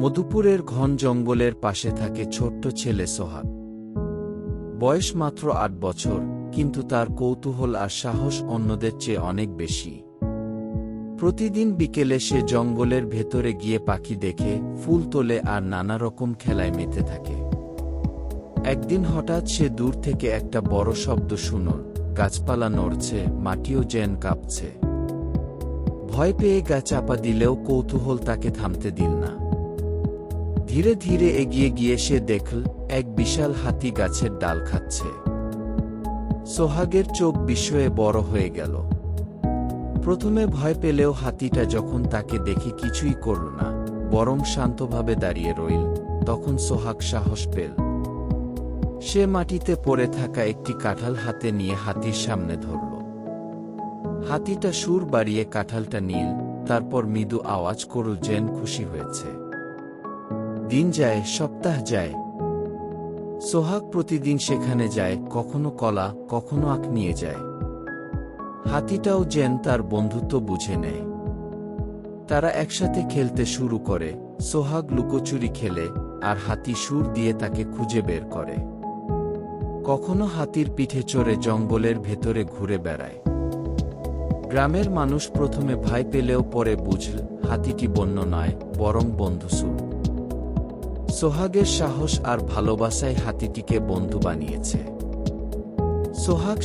মধুপুরের ঘন জঙ্গলের পাশে থাকে ছোট্ট ছেলে সোহাগ। বয়স মাত্র আট বছর, কিন্তু তার কৌতূহল আর সাহস অন্যদের চেয়ে অনেক বেশি। প্রতিদিন বিকেলে সে জঙ্গলের ভেতরে গিয়ে পাখি দেখে, ফুল তোলে আর নানা রকম খেলায় মেতে থাকে। একদিন হঠাৎ সে দূর থেকে একটা বড় শব্দ শুনল গাছপালা নড়ছে, মাটিও যেন কাঁপছে। ভয় পেয়ে গা চাপা দিলেও কৌতূহল তাকে থামতে দিল না। ধীরে ধীরে এগিয়ে গিয়ে সে দেখল, এক বিশাল হাতি গাছের ডাল খাচ্ছে। সোহাগের চোখ বিস্ময়ে বড় হয়ে গেল। প্রথমে ভয় পেলেও হাতিটা যখন তাকে দেখে কিছুই করল না, বরং শান্তভাবে দাঁড়িয়ে রইল, তখন সোহাগ সাহস পেল। সে মাটিতে পড়ে থাকা একটি কাঁঠাল হাতে নিয়ে হাতির সামনে ধরল। হাতিটা সুর বাড়িয়ে কাঁঠালটা নীল, তারপর মৃদু আওয়াজ করল, যেন খুশি হয়েছে। দিন যায়, সপ্তাহ যায়। সোহাগ প্রতিদিন সেখানে যায়, কখনো কলা, কখনো আখ নিয়ে যায়। হাতিটাও যেন তার বন্ধুত্ব বুঝে নেয়। তারা একসাথে খেলতে শুরু করে, সোহাগ লুকোচুরি খেলে, আর হাতি সুর দিয়ে তাকে খুঁজে বের করে। কখনো হাতির পিঠে চড়ে জঙ্গলের ভেতরে ঘুরে বেড়ায়। গ্রামের মানুষ প্রথমে ভাই পেলেও পরে বুঝল, হাতিটি বন্য নয়, বরং বন্ধুসুর। সোহাগের সাহস আর ভালোবাসায় হাতিটিকে বন্ধু বানিয়েছে। সোহাগ